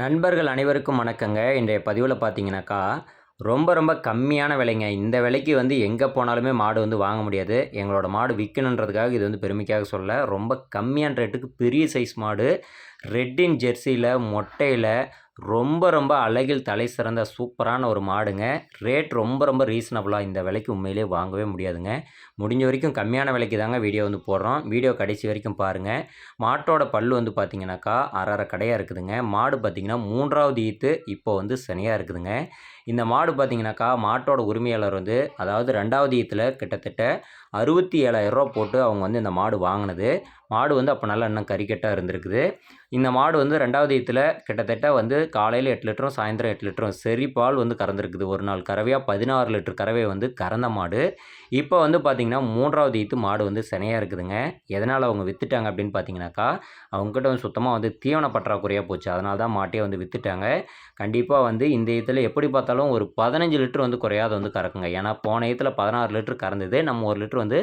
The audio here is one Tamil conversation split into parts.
நண்பர்கள் அனைவருக்கும் வணக்கங்க. இன்றைய பதிவில் பார்த்தீங்கன்னாக்கா ரொம்ப ரொம்ப கம்மியான விலைங்க. இந்த விலைக்கு வந்து எங்கே போனாலுமே மாடு வந்து வாங்க முடியாது. எங்களோட மாடு விற்கணுன்றதுக்காக இது வந்து பெருமைக்காக சொல்ல ரொம்ப கம்மியான ரேட்டுக்கு பெரிய சைஸ் மாடு ரெட்டின் ஜெர்சியில் மொட்டையில் ரொம்ப ரொம்ப அழகில் தலை சிறந்த சூப்பரான ஒரு மாடுங்க. ரேட் ரொம்ப ரொம்ப ரீசனபுளாக இந்த விலைக்கு உண்மையிலே வாங்கவே முடியாதுங்க. முடிஞ்ச வரைக்கும் கம்மியான விலைக்கு தாங்க வீடியோ வந்து போடுறோம். வீடியோ கடைசி வரைக்கும் பாருங்கள் மாட்டோட பல் வந்து பார்த்திங்கனாக்கா அரை அரை கடையாக இருக்குதுங்க. மாடு பார்த்திங்கன்னா மூன்றாவது ஈத்து இப்போ வந்து சனியாக இருக்குதுங்க. இந்த மாடு பார்த்திங்கனாக்கா மாட்டோட உரிமையாளர் வந்து அதாவது ரெண்டாவது ஈத்தில் கிட்டத்தட்ட அறுபத்தி ஏழாயிரரூவா போட்டு அவங்க வந்து இந்த மாடு வாங்கினது. மாடு வந்து அப்போ நல்லா இன்னும் கறிக்கட்டாக இருந்திருக்குது. இந்த மாடு வந்து ரெண்டாவது ஈத்தில் கிட்டத்தட்ட வந்து காலையில் எட்டு லிட்டரும் சாயந்தரம் எட்டு லிட்டரும் சரி பால் வந்து கறந்துருக்குது. ஒரு நாள் கறவையாக பதினாறு லிட்டர் கறவை வந்து கறந்த மாடு. இப்போ வந்து பார்த்திங்கன்னா மூன்றாவது ஈத்து மாடு வந்து சினையாக இருக்குதுங்க. எதனால் அவங்க விற்றுட்டாங்க அப்படின்னு பார்த்தீங்கன்னாக்கா அவங்ககிட்ட வந்து சுத்தமாக வந்து தீவன பற்றாக்குறையாக போச்சு. அதனால தான் மாட்டையே வந்து விற்றுட்டாங்க கண்டிப்பாக வந்து இந்த ஈத்தில் எப்படி பார்த்தாலும் ஒரு பதினஞ்சு லிட்டர் வந்து குறையாத வந்து கறக்குங்க. ஏன்னா போன ஈத்தில் பதினாறு லிட்டர் கறந்தது. நம்ம ஒரு லிட்டர் வந்து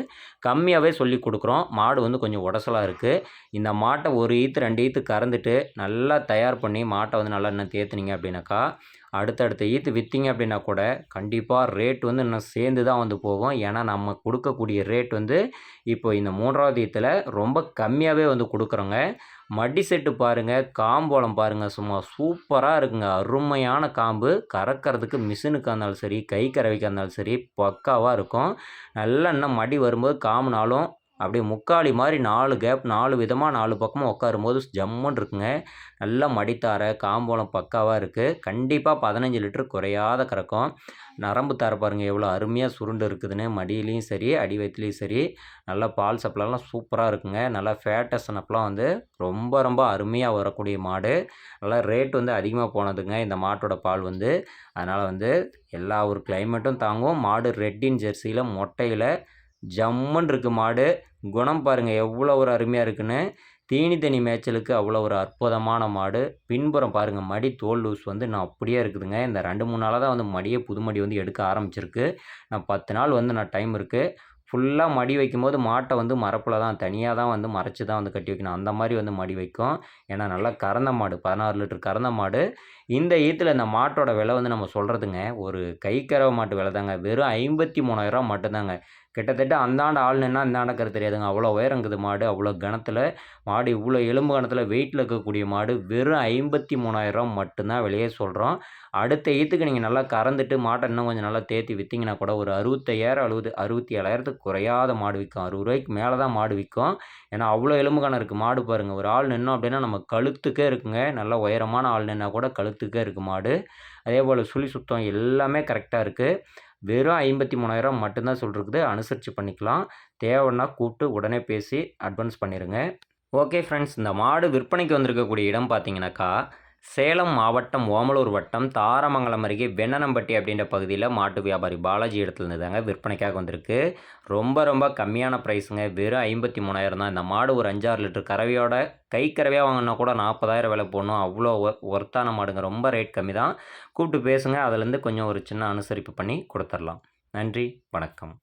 கம்மியாகவே சொல்லி கொடுக்குறோம். மாடு வந்து கொஞ்சம் உடசலாக இருக்குது இந்த மாட்டை ஒரு ஈத்து ரெண்டு ஈத்து கறந்துட்டு நல்லா தயார் பண்ணி மாட்டை வந்து நல்லா இன்னும் தேத்துனீங்க அப்படின்னாக்கா அடுத்தடுத்த ஈத்து விற்றீங்க அப்படின்னா கூட கண்டிப்பாக ரேட் வந்து இன்னும் சேர்ந்து தான் வந்து போகும். ஏன்னா நம்ம கொடுக்கக்கூடிய ரேட் வந்து இப்போ இந்த மூன்றாவது ஈத்தில் ரொம்ப கம்மியாகவே வந்து கொடுக்குறோங்க. மடி செட்டு பாருங்கள் காம்போலம் பாருங்கள் சும்மா சூப்பராக இருக்குங்க. அருமையான காம்பு. கறக்கிறதுக்கு மிஷினுக்காக இருந்தாலும் சரி கை கறவைக்காக இருந்தாலும் சரி பக்காவாக இருக்கும். நல்லா இன்னும் மடி வரும்போது காம்புனாலும் அப்படியே முக்காலி மாதிரி நாலு கேப் நாலு விதமாக நாலு பக்கமும் உட்காரும் போது ஜம்முன்னு இருக்குங்க. நல்லா மடித்தார காம்போளம் பக்காவாக இருக்குது கண்டிப்பாக பதினஞ்சு லிட்டர் குறையாத கறக்கும். நரம்பு தார பாருங்கள் எவ்வளோ அருமையாக சுருண்டு இருக்குதுன்னு. மடியிலையும் சரி அடி வயிற்றுலையும் சரி நல்லா பால் சப்ளெல்லாம் சூப்பராக இருக்குங்க. நல்லா ஃபேட்டஸ்னப்லாம் வந்து ரொம்ப ரொம்ப அருமையாக வரக்கூடிய மாடு. நல்லா ரேட் வந்து அதிகமாக போனதுங்க இந்த மாட்டோட பால் வந்து. அதனால் வந்து எல்லா ஒரு கிளைமேட்டும் தாங்கும். மாடு ரெட்டின் ஜெர்சியில் மொட்டையில் ஜம்மன் இருக்குது மாடு. குணம் பாருங்கள் எவ்வளோ ஒரு அருமையாக இருக்குன்னு. தீனி தனி மேய்ச்சலுக்கு அவ்வளோ ஒரு அற்புதமான மாடு. பின்புறம் பாருங்கள் மடி தோல் லூஸ் வந்து நான் அப்படியே இருக்குதுங்க. இந்த ரெண்டு மூணு நாளாக தான் வந்து மடியை புது மடி வந்து எடுக்க ஆரம்பிச்சிருக்கு. நான் பத்து நாள் வந்து நான் டைம் இருக்குது ஃபுல்லாக மடி வைக்கும்போது மாட்டை வந்து மரப்பில் தான் தனியாக தான் வந்து மறைச்சி தான் வந்து கட்டி வைக்கணும். அந்த மாதிரி வந்து மடி வைக்கும். ஏன்னா நல்லா கறந்த மாடு பதினாறு லிட்டர் கறந்த மாடு. இந்த ஈத்தில் இந்த மாட்டோட விலை வந்து நம்ம சொல்கிறதுங்க ஒரு கை கறவை மாட்டு விலை தாங்க வெறும் ஐம்பத்தி மூணாயிரம் மட்டும்தாங்க. கிட்டத்தட்ட அந்தாண்ட ஆள் நின்னா இந்தாண்ட தெரியாதுங்க. அவ்வளோ உயரங்குது மாடு. அவ்வளோ கணத்தில் மாடு இவ்வளோ எலும்பு கணத்தில் வெயிட்டில் இருக்கக்கூடிய மாடு வெறும் ஐம்பத்தி மூணாயிரம் மட்டும்தான் வெளியே சொல்கிறோம் அடுத்த ஈத்துக்கு நீங்கள் நல்லா கறந்துட்டு மாட்டை இன்னும் கொஞ்சம் நல்லா தேத்தி விற்றிங்கன்னா கூட ஒரு அறுபத்தையாயிரம் அழுபது அறுபத்தி ஏழாயிரத்துக்கு குறையாத மாடு விற்கும். அறுபது ரூபாய்க்கு மேலே தான் மாடு விற்கும். ஏன்னா அவ்வளோ எலும்பு கணம் இருக்குது மாடு பாருங்கள் ஒரு ஆள் நின்னோம் அப்படின்னா நம்ம கழுத்துக்கே இருக்குங்க. நல்லா உயரமான ஆள் நின்னா கூட கழுத்துக்கே இருக்குது மாடு. அதே போல் சுழி சுத்தம் எல்லாமே கரெக்டாக இருக்குது வெறும் ஐம்பத்தி மூணாயிரம் மட்டும்தான் சொல்லிருக்குது. அனுசரித்து பண்ணிக்கலாம். தேவைன்னா கூப்பிட்டு உடனே பேசி அட்வான்ஸ் பண்ணிடுங்க ஓகே ஃப்ரெண்ட்ஸ் இந்த மாடு விற்பனைக்கு வந்திருக்கக்கூடிய இடம் பார்த்தீங்கன்னாக்கா சேலம் மாவட்டம் ஓமலூர் வட்டம் தாரமங்கலம் அருகே வெண்ணனம்பட்டி அப்படின்ற பகுதியில் மாட்டு வியாபாரி பாலாஜி இடத்துலேருந்து தாங்க விற்பனைக்காக வந்திருக்கு. ரொம்ப ரொம்ப கம்மியான ப்ரைஸுங்க வெறும் ஐம்பத்தி மூணாயிரம் தான். இந்த மாடு ஒரு அஞ்சாறு லிட்டர் கறவையோட கை கறவையாக வாங்கினா கூட நாற்பதாயிரம் விலை போடணும். அவ்வளோ ஒர்த்தான மாடுங்க. ரொம்ப ரேட் கம்மி தான். கூப்பிட்டு பேசுங்க. அதுலேருந்து கொஞ்சம் ஒரு சின்ன அனுசரிப்பு பண்ணி கொடுத்துர்லாம். நன்றி. வணக்கம்.